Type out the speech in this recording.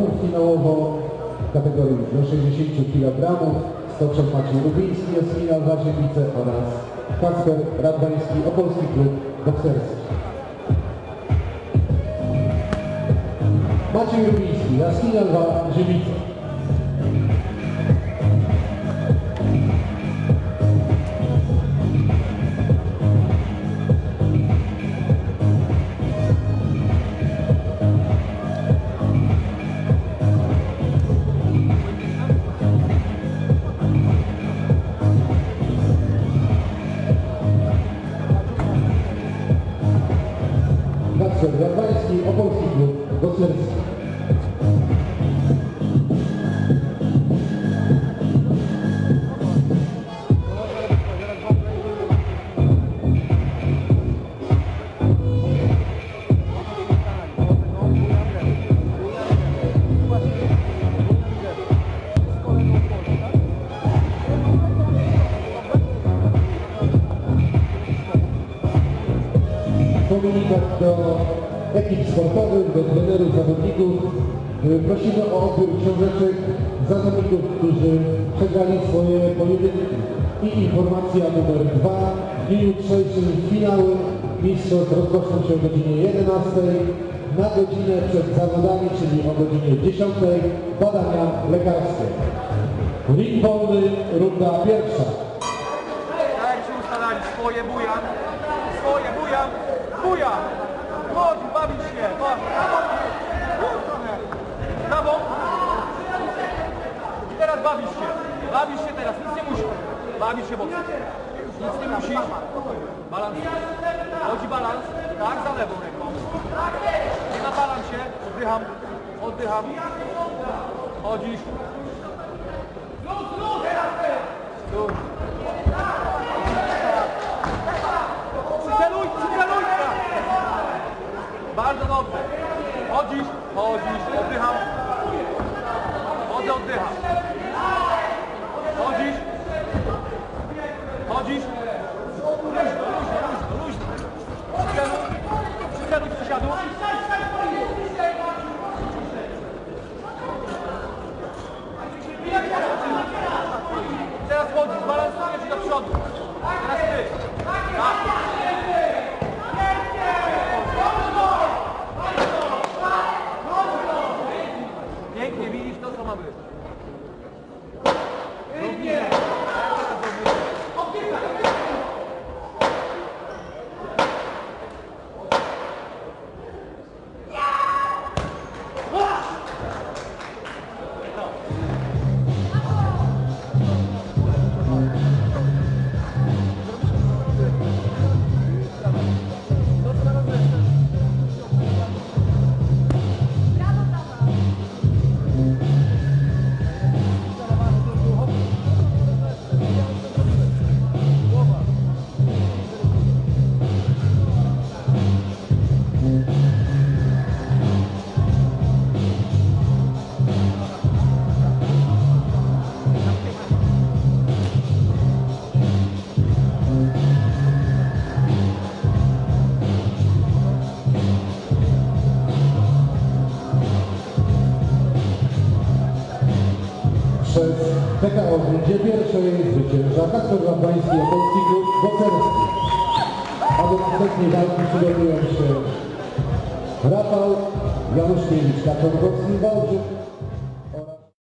półfinałowo w kategorii do 60 kg. Stoczek Maciej Lubiński, Jasmina Waziemice oraz Kasper Radwański, Opolski Klub Bokserski. Maciej Lubiński, Jasmina Waziemice. Kacper Radwański, Opolski Klub Bokserski. Komunikat do ekip sportowych, do trenerów, zawodników. Y, Prosimy o odbiór książeczek zawodników, którzy przegrali swoje pojedynki. I informacja numer dwa. W dniu jutrzejszym finały mistrzostw rozpoczną się o godzinie 11. Na godzinę przed zawodami, czyli o godzinie 10. badania lekarskie. Ring wolny, runda pierwsza. Jak się ustalali, swoje bujan, swoje bujan, bujan! Chodź, bawić się, chodź. I teraz bawisz się, bawisz się teraz, nic nie musisz, bawisz się mocno. Nic nie musisz, balans, chodzi balans, tak, za lewą ręką. Nie napalam się, oddycham, oddycham, chodzisz. Tu. Chodzisz, oddycham. Chodzę, oddycham. Chodzisz. Denk mir, wie ich das nochmal. Przez PKO w rundzie pierwszej zwycięża Kasper Radwański, Opolski Klub Bocerski. A do następnej walki przygotują się Rafał Januszkiewicz, Kaczorkowski, Wałbrzych